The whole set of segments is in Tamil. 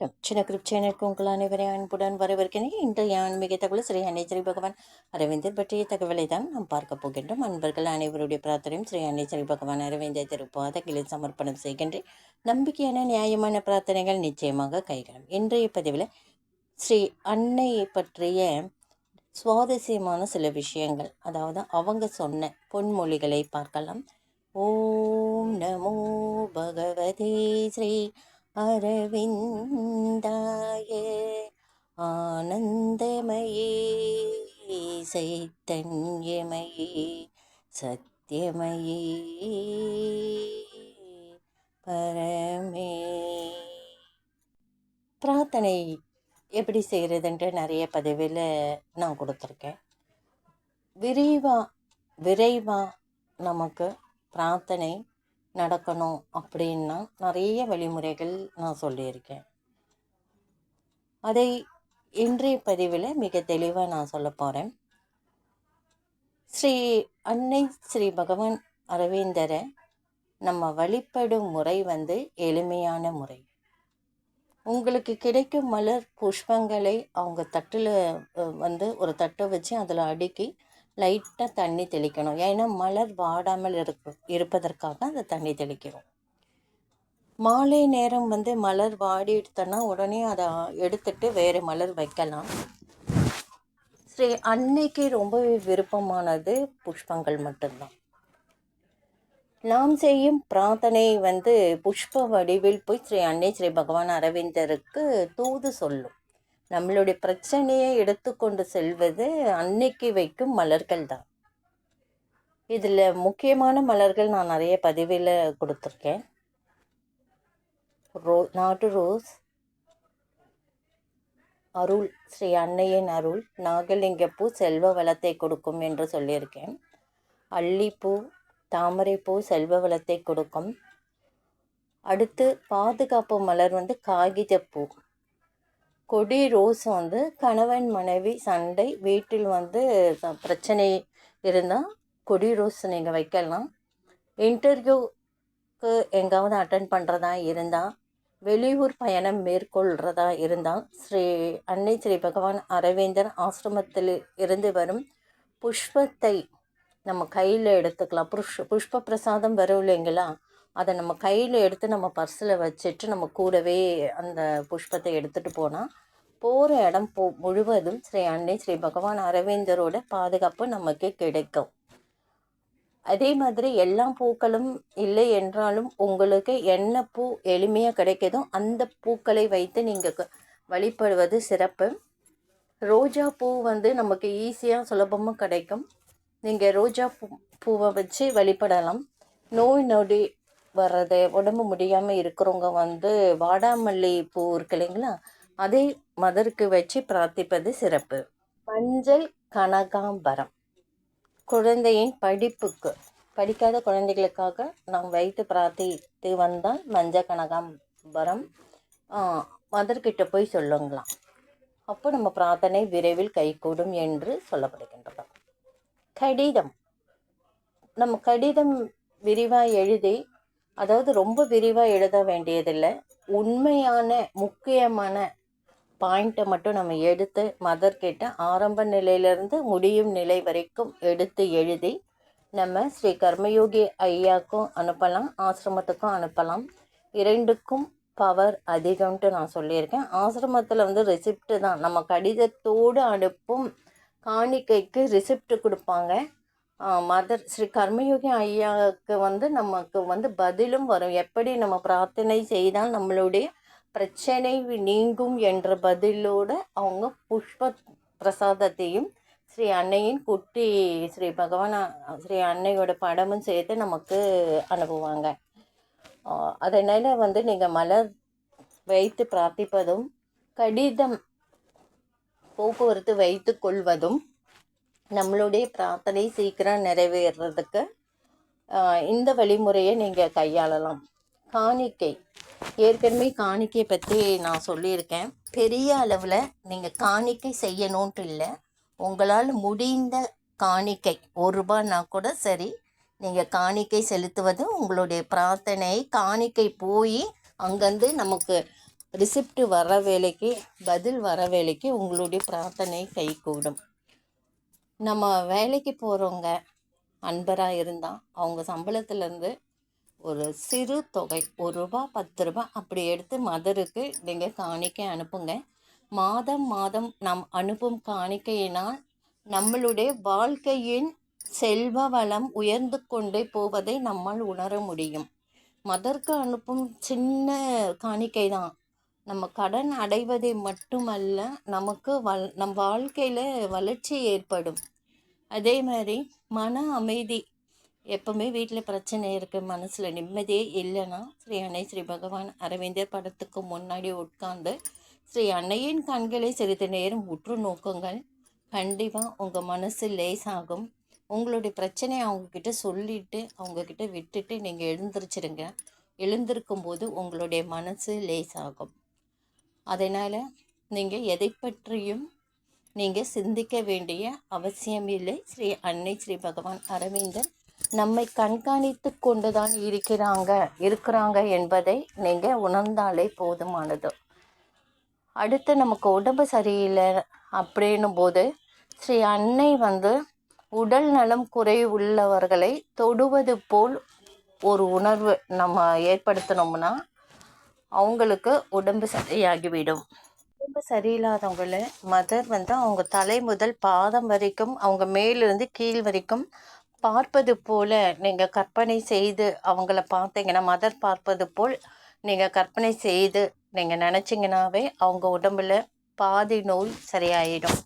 வணக்கம் சின்ன கிருப் சேனலுக்கு உங்கள் அனைவரை அன்புடன் வரவேற்கிறேன். இன்றைய ஆன்மீக தகவல் ஸ்ரீ அன்னைச்சரி பகவான் அரவிந்தர் பற்றிய தகவலை தான் நாம் பார்க்க போகின்றோம். அன்பர்கள் அனைவருடைய பிரார்த்தனையும் ஸ்ரீ அன்னைச்சரி பகவான் அரவிந்தர் திருப்பாதகளில் சமர்ப்பணம் செய்கின்றேன். நம்பிக்கையான நியாயமான பிரார்த்தனைகள் நிச்சயமாக கைகளும் இன்றைய பதிவில் ஸ்ரீ அன்னை பற்றிய சுவாரஸ்யமான சில விஷயங்கள் அதாவது அவங்க சொன்ன பொன்மொழிகளை பார்க்கலாம். ஓம் நமோ பகவதே ஸ்ரீ அரவிந்தாய ஆனந்தமயே சைத்தன்யமயே சத்யமயே பரமே. பிரார்த்தனை எப்படி செய்கிறதுன்ட்டு நிறைய பதிவில் நான் கொடுத்துருக்கேன். விரைவாக விரைவாக நமக்கு பிரார்த்தனை நடக்கணும் அப்படின்னா நிறைய வழிமுறைகள் நான் சொல்லியிருக்கேன். அதை இன்றைய பதிவில் மிக தெளிவாக நான் சொல்ல போகிறேன் ஸ்ரீ அன்னை ஸ்ரீ பகவான் அரவிந்தரை நம்ம வழிபடும் முறை வந்து எளிமையான முறை. உங்களுக்கு கிடைக்கும் மலர் புஷ்பங்களை அவங்க தட்டில் வந்து ஒரு தட்டை வச்சு அதில் அடுக்கி லைட்டாக தண்ணி தெளிக்கணும். ஏன்னா மலர் வாடாமல் இருப்பு இருப்பதற்காக அந்த தண்ணி தெளிக்கிறோம். மாலை நேரம் வந்து மலர் வாடிடுத்தோன்னா உடனே அதை எடுத்துட்டு வேறு மலர் வைக்கலாம். ஸ்ரீ அன்னைக்கு ரொம்பவே விருப்பமானது புஷ்பங்கள் மட்டும்தான். நாம் செய்யும் பிரார்த்தனை வந்து புஷ்ப வடிவில் போய் ஸ்ரீ அன்னை ஸ்ரீ பகவான் அரவிந்தருக்கு தூது சொல்லும். நம்மளுடைய பிரச்சனையை எடுத்துக்கொண்டு செல்வது அன்னைக்கு வைக்கும் மலர்கள் தான். இதில் முக்கியமான மலர்கள் நான் நிறைய பதிவில் கொடுத்துருக்கேன். ரோ நாட்டு ரோஸ் அருள் ஸ்ரீ அன்னையின் அருள் நாகலிங்கப்பூ செல்வ வளத்தை கொடுக்கும் என்று சொல்லியிருக்கேன். அல்லிப்பூ தாமரைப்பூ செல்வ வளத்தை கொடுக்கும். அடுத்து பாதுகாப்பு மலர் வந்து காகிதப்பூ. கொடி ரோஸ் வந்து கணவன் மனைவி சண்டை வீட்டில் வந்து பிரச்சனை இருந்தால் கொடி ரோஸ் நீங்கள் வைக்கலாம். இன்டர்வியூக்கு எங்காவது அட்டன் பண்ணுறதா இருந்தால் வெளியூர் பயணம் மேற்கொள்கிறதா இருந்தால் ஸ்ரீ அன்னை ஸ்ரீ பகவான் அரவிந்தர் ஆசிரமத்தில் இருந்து வரும் புஷ்பத்தை நம்ம கையில் எடுத்துக்கலாம். புஷ் புஷ்ப பிரசாதம் வரும் இல்லைங்களா? அதை நம்ம கையில் எடுத்து நம்ம பர்ஸில் வச்சுட்டு நம்ம கூடவே அந்த புஷ்பத்தை எடுத்துகிட்டு போனால் போகிற இடம் போ முழுவதும் ஸ்ரீ அன்னை ஸ்ரீ பகவான் அரவிந்தரோட பாதுகாப்பு நமக்கு கிடைக்கும். அதே மாதிரி எல்லா பூக்களும் இல்லை என்றாலும் உங்களுக்கு என்ன பூ எளிமையாக கிடைக்கிதோ அந்த பூக்களை வைத்து நீங்கள் வழிபடுவது சிறப்பு. ரோஜா பூ வந்து நமக்கு ஈஸியாக சுலபமாக கிடைக்கும். நீங்கள் ரோஜா பூ பூவை வச்சு வழிபடலாம். நோய் நொடி வர்றது உடம்பு முடியாமல் இருக்கிறவங்க வந்து வாடாமல்லி பூ இருக்கு இல்லைங்களா? அதை மதருக்கு வச்சு பிரார்த்திப்பது சிறப்பு. மஞ்சள் கனகாம்பரம். குழந்தையின் படிப்புக்கு படிக்காத குழந்தைகளுக்காக நாம் வைத்து பிரார்த்தித்து வந்தால் மஞ்சள் கனகாம்பரம் மதர்கிட்ட போய் சொல்லுங்களாம். அப்போ நம்ம பிரார்த்தனை விரைவில் கைகூடும் என்று சொல்லப்படுகின்றது. கடிதம். நம்ம கடிதம் விரிவாக எழுதி அதாவது ரொம்ப விரிவாக எழுத வேண்டியதில்லை. உண்மையான முக்கியமான பாயிண்ட்டை மட்டும் நம்ம எடுத்து மதர்கிட்ட ஆரம்ப நிலையிலேருந்து முடியும் நிலை வரைக்கும் எடுத்து எழுதி நம்ம ஸ்ரீ கர்மயோகி ஐயாக்கும் அனுப்பலாம் ஆசிரமத்துக்கும் அனுப்பலாம். இரண்டுக்கும் பவர் அதிகம்ன்ட்டு நான் சொல்லியிருக்கேன். ஆசிரமத்தில் வந்து ரிசிப்ட்டு தான். நம்ம கடிதத்தோடு அனுப்பும் காணிக்கைக்கு ரிசிப்ட் கொடுப்பாங்க. மதர் ஸ்ரீ கர்மயோகி ஐயாவுக்கு வந்து நமக்கு வந்து பதிலும் வரும். எப்படி நம்ம பிரார்த்தனை செய்தால் நம்மளுடைய பிரச்சனை நீங்கும் என்ற பதிலோடு அவங்க புஷ்ப பிரசாதத்தையும் ஸ்ரீ அன்னையின் குட்டி ஸ்ரீ பகவான் ஸ்ரீ அன்னையோட படமும் சேர்த்து நமக்கு அனுப்புவாங்க. அதனால் வந்து நீங்கள் மலர் வைத்து பிரார்த்திப்பதும் கடிதம் போக்குவரத்து வைத்து கொள்வதும் நம்மளுடைய பிரார்த்தனை சீக்கிரம் நிறைவேறதுக்கு இந்த வழிமுறையை நீங்கள் கையாளலாம். காணிக்கை. ஏற்கனவே காணிக்கை பற்றி நான் சொல்லியிருக்கேன். பெரிய அளவில் நீங்கள் காணிக்கை செய்யணுன்ட்டு இல்லை. உங்களால் முடிந்த காணிக்கை ஒரு ரூபான்னா கூட சரி நீங்கள் காணிக்கை செலுத்துவது உங்களுடைய பிரார்த்தனை. காணிக்கை போய் அங்கேருந்து நமக்கு ரிசிப்ட் வர வேலைக்கு பதில் வர வேலைக்கு உங்களுடைய பிரார்த்தனை கைகூடும். நம்ம வேலைக்கு போகிறவங்க அன்பராக இருந்தால் அவங்க சம்பளத்துலேருந்து ஒரு சிறு தொகை ஒரு ரூபா பத்து ரூபா அப்படி எடுத்து மதருக்கு நீங்கள் காணிக்கை அனுப்புங்க. மாதம் மாதம் நாம் அனுப்பும் காணிக்கையினால் நம்மளுடைய வாழ்க்கையின் செல்வ வளம் உயர்ந்து கொண்டே போவதை நம்மால் உணர முடியும். மதற்கு அனுப்பும் சின்ன காணிக்கை தான் நம்ம கடன் அடைவதை மட்டுமல்ல நமக்கு வல் நம் வாழ்க்கையில் வளர்ச்சி ஏற்படும். அதே மாதிரி மன அமைதி. எப்பவுமே வீட்டில் பிரச்சனை இருக்குது மனசில் நிம்மதியே இல்லைன்னா ஸ்ரீ அன்னை ஸ்ரீ பகவான் அரவிந்தர் படத்துக்கு முன்னாடி உட்கார்ந்து ஸ்ரீ அன்னையின் கண்களை சிறிது நேரம் உற்று நோக்குங்கள். கண்டிப்பாக உங்கள் மனசு லேசாகும். உங்களுடைய பிரச்சனையை அவங்கக்கிட்ட சொல்லிவிட்டு அவங்கக்கிட்ட விட்டுட்டு நீங்கள் எழுந்திரிச்சிருங்க. எழுந்திருக்கும் போது உங்களுடைய மனசு லேசாகும். அதனால் நீங்கள் எதை பற்றியும் நீங்கள் சிந்திக்க வேண்டிய அவசியம் இல்லை. ஸ்ரீ அன்னை ஸ்ரீ பகவான் அரவிந்தர் நம்மை கண்காணித்து கொண்டுதான் இருக்கிறாங்க இருக்கிறாங்க என்பதை நீங்கள் உணர்ந்தாலே போதுமானது. அடுத்து நமக்கு உடம்பு சரியில்லை அப்படின்னும் போது ஸ்ரீ அன்னை வந்து உடல் நலம் குறை உள்ளவர்களை தொடுவது போல் ஒரு உணர்வு நம்ம ஏற்படுத்தினோம்னா அவங்களுக்கு உடம்பு சரியாகிவிடும். உடம்பு சரியில்லாதவங்கள மதர் வந்து அவங்க தலை முதல் பாதம் வரைக்கும் அவங்க மேலிருந்து கீழ் வரைக்கும் பார்ப்பது போல நீங்கள் கற்பனை செய்து அவங்கள பார்த்தீங்கன்னா மதர் பார்ப்பது போல் நீங்கள் கற்பனை செய்து நீங்கள் நினச்சிங்கனாவே அவங்க உடம்புல பாதி நோய் சரியாயிடும்.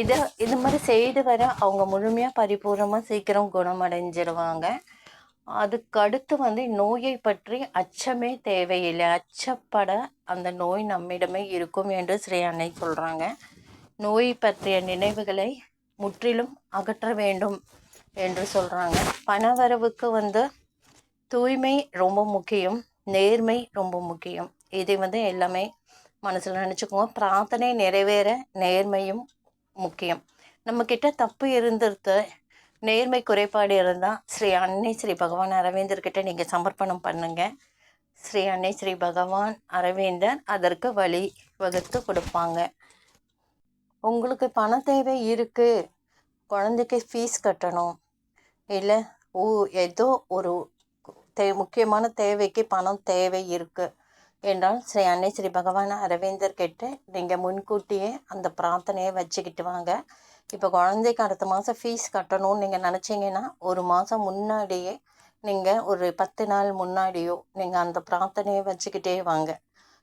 இதை இது மாதிரி செய்து வர அவங்க முழுமையாக பரிபூர்ணமாக சீக்கிரம் குணமடைஞ்சிருவாங்க. அதுக்கு அடுத்து வந்து நோயை பற்றி அச்சமே தேவையில்லை. அச்சப்பட அந்த நோய் நம்மிடமே இருக்கும் என்று ஸ்ரீ அன்னை சொல்கிறாங்க நோய் பற்றிய நினைவுகளை முற்றிலும் அகற்ற வேண்டும் என்று சொல்கிறாங்க பணவரவுக்கு வந்து தூய்மை ரொம்ப முக்கியம் நேர்மை ரொம்ப முக்கியம். இதை வந்து எல்லாமே மனசில் நினச்சிக்கோங்க. பிரார்த்தனை நிறைவேற நேர்மையும் முக்கியம். நம்மக்கிட்ட தப்பு இருந்திருத்து நேர்மை குறைபாடு இருந்தால் ஸ்ரீ அன்னை ஸ்ரீ பகவான் அரவிந்தர்கிட்ட நீங்கள் சமர்ப்பணம் பண்ணுங்க. ஸ்ரீ அன்னை ஸ்ரீ பகவான் அரவிந்தர் அதற்கு வழி வகுத்து கொடுப்பாங்க. உங்களுக்கு பண தேவை இருக்குது குழந்தைக்கு ஃபீஸ் கட்டணும். இல்லை ஓ ஏதோ ஒரு தே முக்கியமான தேவைக்கு பணம் தேவை இருக்குது என்றால் ஸ்ரீ அன்னை ஸ்ரீ பகவான் அரவிந்தர் கிட்ட நீங்கள் முன்கூட்டியே அந்த பிரார்த்தனையை வச்சுக்கிட்டு வாங்க. இப்போ குழந்தைக்கு அடுத்த மாதம் ஃபீஸ் கட்டணும்னு நீங்கள் நினச்சிங்கன்னா ஒரு மாதம் முன்னாடியே நீங்கள் ஒரு பத்து நாள் முன்னாடியோ நீங்கள் அந்த பிரார்த்தனையை வச்சுக்கிட்டே வாங்க.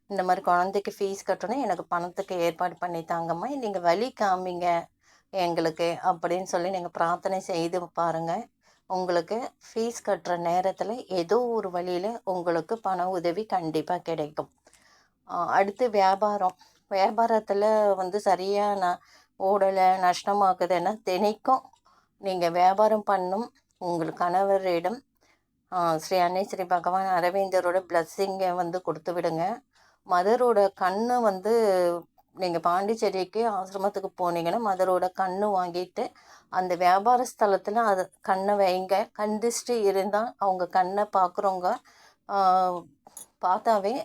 இந்த மாதிரி குழந்தைக்கு ஃபீஸ் கட்டணும் எனக்கு பணத்துக்கு ஏற்பாடு பண்ணி தாங்கம்மா நீங்கள் வழி காமிங்க எங்களுக்கு அப்படின்னு சொல்லி நீங்கள் பிரார்த்தனை செய்து பாருங்கள் உங்களுக்கு ஃபீஸ் கட்டுற நேரத்தில் ஏதோ ஒரு வழியில் உங்களுக்கு பண உதவி கண்டிப்பாக கிடைக்கும். அடுத்து வியாபாரம். வியாபாரத்தில் வந்து சரியாக நான் ஓடலை நஷ்டமாக்குதுன்னா தினைக்கும் நீங்கள் வியாபாரம் பண்ணும் உங்கள் கணவரிடம் ஸ்ரீ அன்னை ஸ்ரீ பகவான் அரவிந்தரோட பிளஸ்ஸிங்கை வந்து கொடுத்து விடுங்க. மதரோட கண்ணு வந்து நீங்கள் பாண்டிச்சேரிக்கு ஆசிரமத்துக்கு போனீங்கன்னா மதரோட கண்ணு வாங்கிட்டு அந்த வியாபார ஸ்தலத்தில் அது கண்ணை வைங்க. கண் திருஷ்டி இருந்தால் அவங்க கண்ணை பார்க்குறவங்க பார்த்தாவே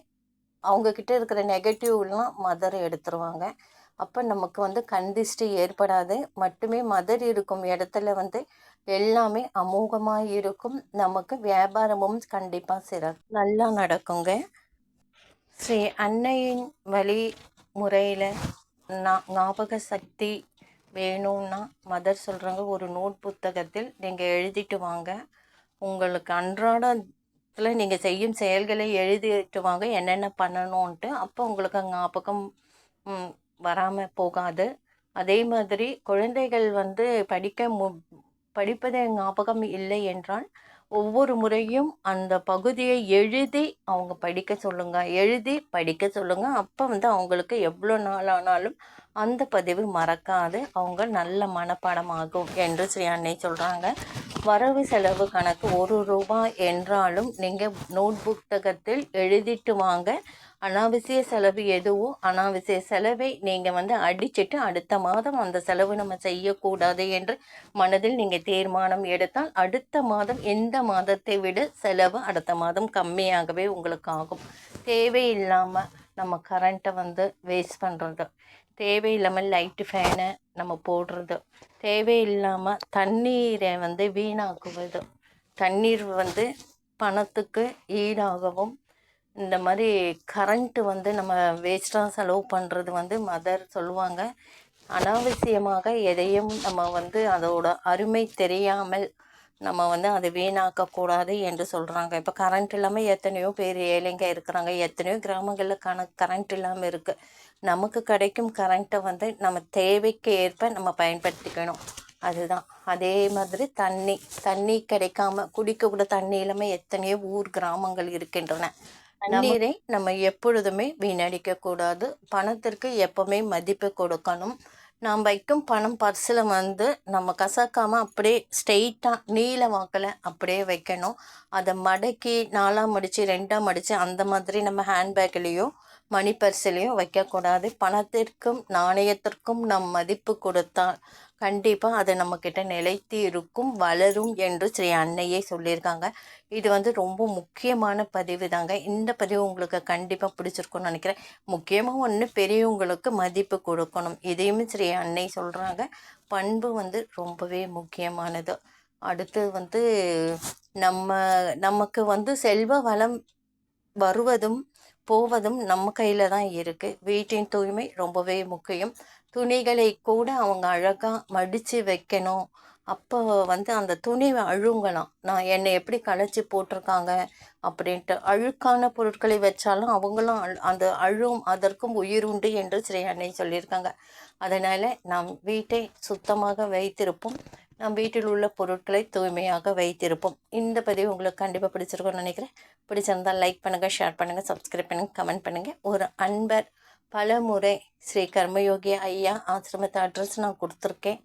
அவங்கக்கிட்ட இருக்கிற நெகட்டிவ்லாம் மதர் எடுத்துருவாங்க. அப்போ நமக்கு வந்து கண் ஏற்படாது. மட்டுமே மதர் இருக்கும் இடத்துல வந்து எல்லாமே அமோகமாக இருக்கும். நமக்கு வியாபாரமும் கண்டிப்பாக சிற நல்லா நடக்குங்க. ஸ்ரீ அன்னையின் வழி முறையில் ஞாபக சக்தி வேணும்னா மதர் சொல்கிறாங்க ஒரு நோட் புத்தகத்தில் நீங்கள் எழுதிட்டு வாங்க. உங்களுக்கு அன்றாடத்தில் நீங்கள் செய்யும் செயல்களை எழுதிட்டு வாங்க. என்னென்ன பண்ணணும்ன்ட்டு அப்போ உங்களுக்கு ஞாபகம் வராமல் போகாது. அதே மாதிரி குழந்தைகள் வந்து படிக்க மு படிப்பதை ஞாபகம் இல்லை என்றால் ஒவ்வொரு முறையும் அந்த பகுதியை எழுதி அவங்க படிக்க சொல்லுங்கள் எழுதி படிக்க சொல்லுங்கள் அப்போ வந்து அவங்களுக்கு எவ்வளோ நாள் ஆனாலும் அந்த பதிவு மறக்காது. அவங்க நல்ல மனப்பாடமாகும் என்று ஸ்ரீ அன்னை சொல்கிறாங்க வரவு செலவு கணக்கு ஒரு ரூபாய் என்றாலும் நீங்கள் நோட் புத்தகத்தில் எழுதிட்டு வாங்க. அனாவசிய செலவு எதுவோ அனாவசிய செலவை நீங்கள் வந்து அடிச்சுட்டு அடுத்த மாதம் அந்த செலவு நம்ம செய்யக்கூடாது என்று மனதில் நீங்கள் தீர்மானம் எடுத்தால் அடுத்த மாதம் எந்த மாதத்தை விட செலவு அடுத்த மாதம் கம்மியாகவே உங்களுக்கு ஆகும். தேவையில்லாமல் நம்ம கரண்ட்டை வந்து வேஸ்ட் பண்ணுறது தேவையில்லாமல் லைட்டு ஃபேனை நம்ம போடுறது தேவையில்லாமல் தண்ணீரை வந்து வீணாக்குவது தண்ணீர் வந்து பணத்துக்கு ஈடாகவும் இந்த மாதிரி கரண்ட்டு வந்து நம்ம வேஸ்ட்டாக செலவு பண்ணுறது வந்து மதர் சொல்லுவாங்க. அனாவசியமாக எதையும் நம்ம வந்து அதோட அருமை தெரியாமல் நம்ம வந்து அதை வீணாக்கக்கூடாது என்று சொல்கிறாங்க இப்போ கரண்ட் இல்லாமல் எத்தனையோ பேர் ஏழைங்க இருக்கிறாங்க. எத்தனையோ கிராமங்களில் கண கரண்ட் இல்லாமல் இருக்குது நமக்கு கிடைக்கும் கரண்ட்டை வந்து நம்ம தேவைக்கு ஏற்ப நம்ம பயன்படுத்திக்கணும். அதுதான். அதே மாதிரி தண்ணி. தண்ணி கிடைக்காம குடிக்க கூட தண்ணி இல்லாமல் எத்தனையோ ஊர் கிராமங்கள் இருக்கின்றன. தண்ணீரை நம்ம எப்பொழுதுமே வீணடிக்க கூடாது பணத்திற்கு எப்பவுமே மதிப்பு கொடுக்கணும். நாம் வைக்கும் பணம் பர்சில் வந்து நம்ம கசக்காமல் அப்படியே ஸ்ட்ரெயிட்டாக நீல வாக்கில் அப்படியே வைக்கணும். அதை மடக்கி நாலாக மடித்து ரெண்டாக மடித்து அந்த மாதிரி நம்ம ஹேண்ட்பேக்லேயோ மணி பர்சிலையும் வைக்கக்கூடாது. பணத்திற்கும் நாணயத்திற்கும் நம் மதிப்பு கொடுத்தால் கண்டிப்பாக அது நம்மக்கிட்ட நிலைத்து இருக்கும் வளரும் என்று ஸ்ரீ அன்னையே சொல்லியிருக்காங்க. இது வந்து ரொம்ப முக்கியமான பதிவு தாங்க இந்த பதிவு உங்களுக்கு கண்டிப்பாக பிடிச்சிருக்கும்னு நினைக்கிறேன். முக்கியமாக ஒன்று பெரியவங்களுக்கு மதிப்பு கொடுக்கணும். இதையும் ஸ்ரீ அன்னை சொல்கிறாங்க பண்பு வந்து ரொம்பவே முக்கியமானது. அடுத்து வந்து நம்ம நமக்கு வந்து செல்வ வளம் வருவதும் போவதும் நம்ம கையில் தான் இருக்குது வீட்டின் தூய்மை ரொம்பவே முக்கியம். துணிகளை கூட அவங்க அழகாக மடித்து வைக்கணும். அப்போ வந்து அந்த துணி அழுங்கலாம். நான் என்னை எப்படி களைச்சி போட்டிருக்காங்க அப்படின்ட்டு அழுக்கான பொருட்களை வச்சாலும் அவங்களும் அந்த அழும் அதற்கும் உயிர் உண்டு என்று ஸ்ரீ அன்னை சொல்லியிருக்காங்க. அதனால் நாம் வீட்டை சுத்தமாக வைத்திருப்போம். நம் வீட்டில் உள்ள பொருட்களை தூய்மையாக வைத்திருப்போம். இந்த பதிவு உங்களுக்கு கண்டிப்பாக பிடிச்சிருக்கும்னு நினைக்கிறேன். பிடிச்சிருந்தால் லைக் பண்ணுங்கள் ஷேர் பண்ணுங்கள் சப்ஸ்கிரைப் பண்ணுங்கள் கமெண்ட் பண்ணுங்கள் ஒரு அன்பர் பல முறை ஸ்ரீ கர்மயோகி ஐயா ஆசிரமத்தை அட்ரஸ் நான் கொடுத்துருக்கேன்.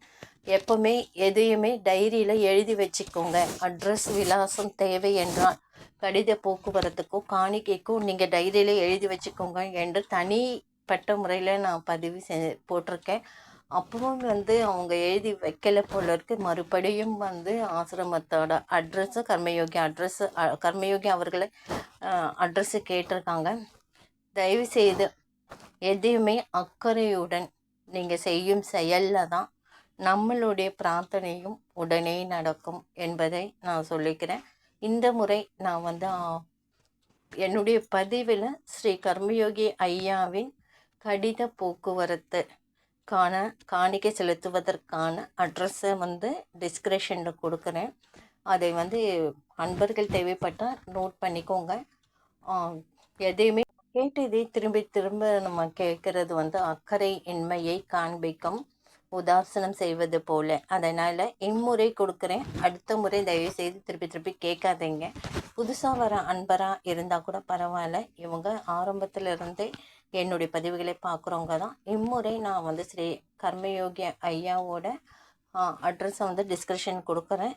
எப்போவுமே எதையுமே டைரியில் எழுதி வச்சுக்கோங்க. அட்ரஸ் விலாசம் தேவை என்றால் கடித போக்குவரத்துக்கும் காணிக்கைக்கும் நீங்கள் டைரியில் எழுதி வச்சுக்கோங்க என்று தனிப்பட்ட முறையில் நான் பதிவு செ போட்டிருக்கேன். அப்பவும் வந்து அவங்க எழுதி வைக்கல போல இருக்கு. மறுபடியும் வந்து ஆசிரமத்தோட அட்ரஸ்ஸு கர்மயோகி அட்ரஸ்ஸு கர்மயோகி அவர்களை அட்ரஸ்ஸு கேட்டிருக்காங்க. தயவு செய்து எதையுமே அக்கறையுடன் நீங்கள் செய்யும் செயலில் தான் நம்மளுடைய பிரார்த்தனையும் உடனே நடக்கும் என்பதை நான் சொல்லிக்கிறேன். இந்த முறை நான் வந்து என்னுடைய பதிவில் ஸ்ரீ கர்மயோகி ஐயாவின் கடித போக்குவரத்து காண காணிக்கை செலுத்துவதற்கான அட்ரஸை வந்து டிஸ்கிரிப்ஷனில் கொடுக்குறேன். அதை வந்து அன்பர்கள் தேவைப்பட்டால் நோட் பண்ணிக்கோங்க. எதையுமே கேட்டு இதை திரும்பி திரும்ப நம்ம கேட்கறது வந்து அக்கறை இன்மையை காண்பிக்கும் உதாசனம் செய்வது போல. அதனால் இம்முறை கொடுக்குறேன். அடுத்த முறை தயவு செய்து திருப்பி திருப்பி கேட்காதீங்க. புதுசாக வர அன்பராக இருந்தால் கூட பரவாயில்ல. இவங்க ஆரம்பத்தில் இருந்தே என்னுடைய பதிவுகளை பார்க்குறவங்க தான். இம்முறை நான் வந்து ஸ்ரீ கர்மயோகி ஐயாவோட அட்ரஸை வந்து டிஸ்கிரிப்ஷன் கொடுக்குறேன்.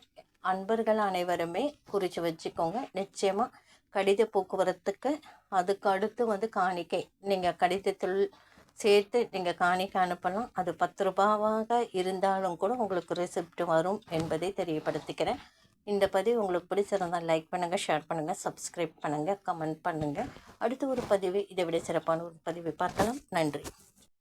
அன்பர்கள் அனைவருமே குறித்து வச்சுக்கோங்க. நிச்சயமாக கடித போக்குவரத்துக்கு அதுக்கு அடுத்து வந்து காணிக்கை. நீங்கள் கடிதத்தில் சேர்த்து நீங்கள் காணிக்கை அனுப்பலாம். அது பத்து ரூபாவாக இருந்தாலும் கூட உங்களுக்கு ரிசிப்ட் வரும் என்பதை தெரியப்படுத்திக்கிறேன். இந்த பதிவு உங்களுக்கு பிடிச்சிருந்தால் லைக் பண்ணுங்கள் ஷேர் பண்ணுங்கள் சப்ஸ்கிரைப் பண்ணுங்கள் கமெண்ட் பண்ணுங்கள் அடுத்து ஒரு பதிவு இதை விட சிறப்பான ஒரு பதிவை பார்க்கலாம். நன்றி.